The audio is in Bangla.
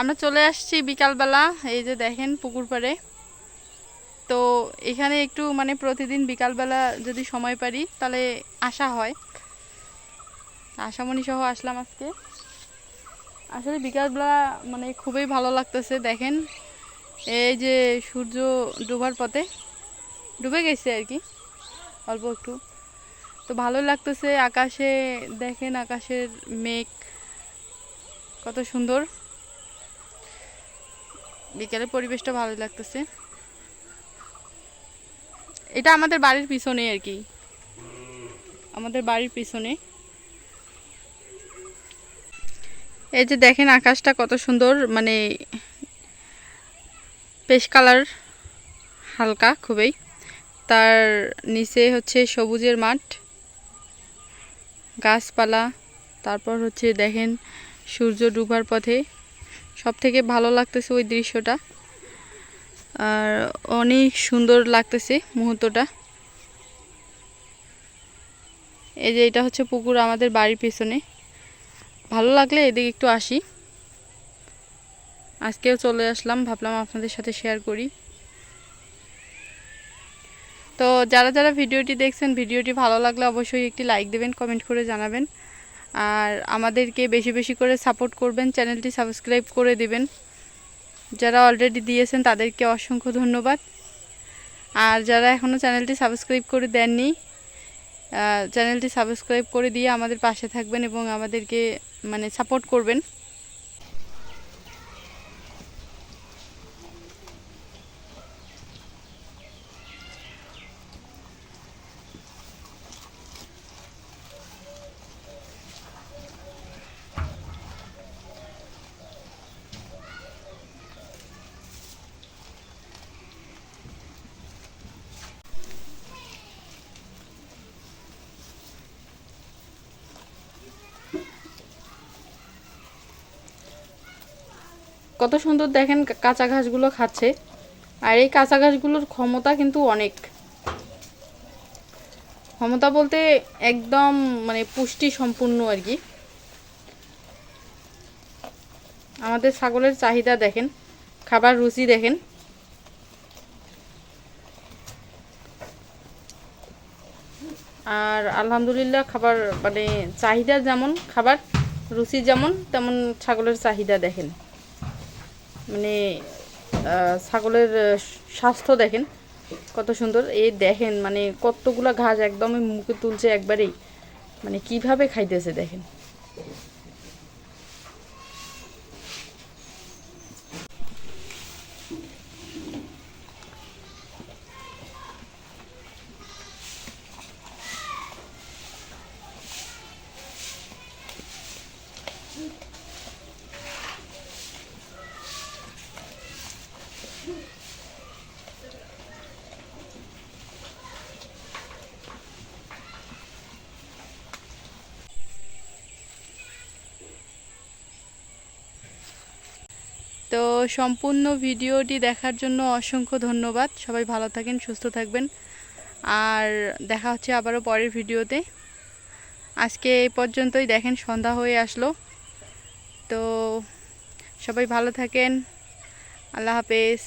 আমরা চলে আসছি বিকালবেলা, এই যে দেখেন পুকুর পাড়ে। তো এখানে একটু মানে প্রতিদিন বিকালবেলা যদি সময় পারি, তাহলে আসা হয়। আশামণি সহ আসলাম আজকে। আসলে বিকালবেলা মানে খুবই ভালো লাগতেছে, দেখেন। এই যে সূর্য ডোবার পথে ডুবে গেছে আর কি, অল্প একটু। তো ভালো লাগতেছে, আকাশে দেখেন আকাশের মেঘ, কত সুন্দর। বিকেলের পরিবেশটা ভালো লাগতেছে। এটা আমাদের বাড়ির পিছনে আর কি। আমাদের বাড়ির পিছনে। এই যে দেখেন আকাশটা কত সুন্দর মানে পেশ কালার হালকা খুবই। তার নিচে হচ্ছে সবুজের মাঠ, গাছপালা, তারপর হচ্ছে দেখেন সূর্য ডুবার পথে। সব থেকে ভালো লাগতেছে ওই দৃশ্যটা। আর অনেক সুন্দর লাগতেছে মুহূর্তটা। এই যে এটা হচ্ছে পুকুর আমাদের বাড়ির পেছনে। ভালো লাগলে এদিকে একটু আসি। আজকেও চলে আসলাম, ভাবলাম আপনাদের সাথে শেয়ার করি। তো যারা যারা ভিডিওটি দেখছেন, ভিডিওটি ভালো লাগলে অবশ্যই একটি লাইক দেবেন কমেন্ট করে জানাবেন। আর আমাদেরকে বেশি বেশি করে সাপোর্ট করবেন চ্যানেলটি সাবস্ক্রাইব করে দিবেন। যারা অলরেডি দিয়েছেন, তাদেরকে অসংখ্য ধন্যবাদ। আর যারা এখনও চ্যানেলটি সাবস্ক্রাইব করে দেননি চ্যানেলটি সাবস্ক্রাইব করে দিয়ে আমাদের পাশে থাকবেন এবং আমাদেরকে মানে সাপোর্ট করবেন। কত সুন্দর দেখেন কাঁচা ঘাসগুলো খাচ্ছে। আর এই কাঁচা ঘাসগুলোর ক্ষমতা কিন্তু অনেক। ক্ষমতা বলতে একদম মানে পুষ্টি সম্পূর্ণ আর কি। আমাদের ছাগলের চাহিদা দেখেন, খাবার রুচি দেখেন। আর আলহামদুলিল্লাহ খাবার মানে চাহিদা যেমন, খাবার রুচি যেমন, তেমন ছাগলের চাহিদা দেখেন। মানে ছাগলের স্বাস্থ্য দেখেন কত সুন্দর। এই দেখেন মানে কতগুলো ঘাস একদমই মুখে তুলছে একবারেই। মানে কীভাবে খাইতেছে দেখেন। তো সম্পূর্ণ ভিডিওটি দেখার জন্য অসংখ্য ধন্যবাদ। সবাই ভালো থাকেন, সুস্থ থাকবেন। আর দেখা হচ্ছে আবারও পরের ভিডিওতে। আজকে এই পর্যন্তই। দেখেন, সন্ধ্যা হয়ে আসলো। তো সবাই ভালো থাকেন। আল্লাহ হাফেজ।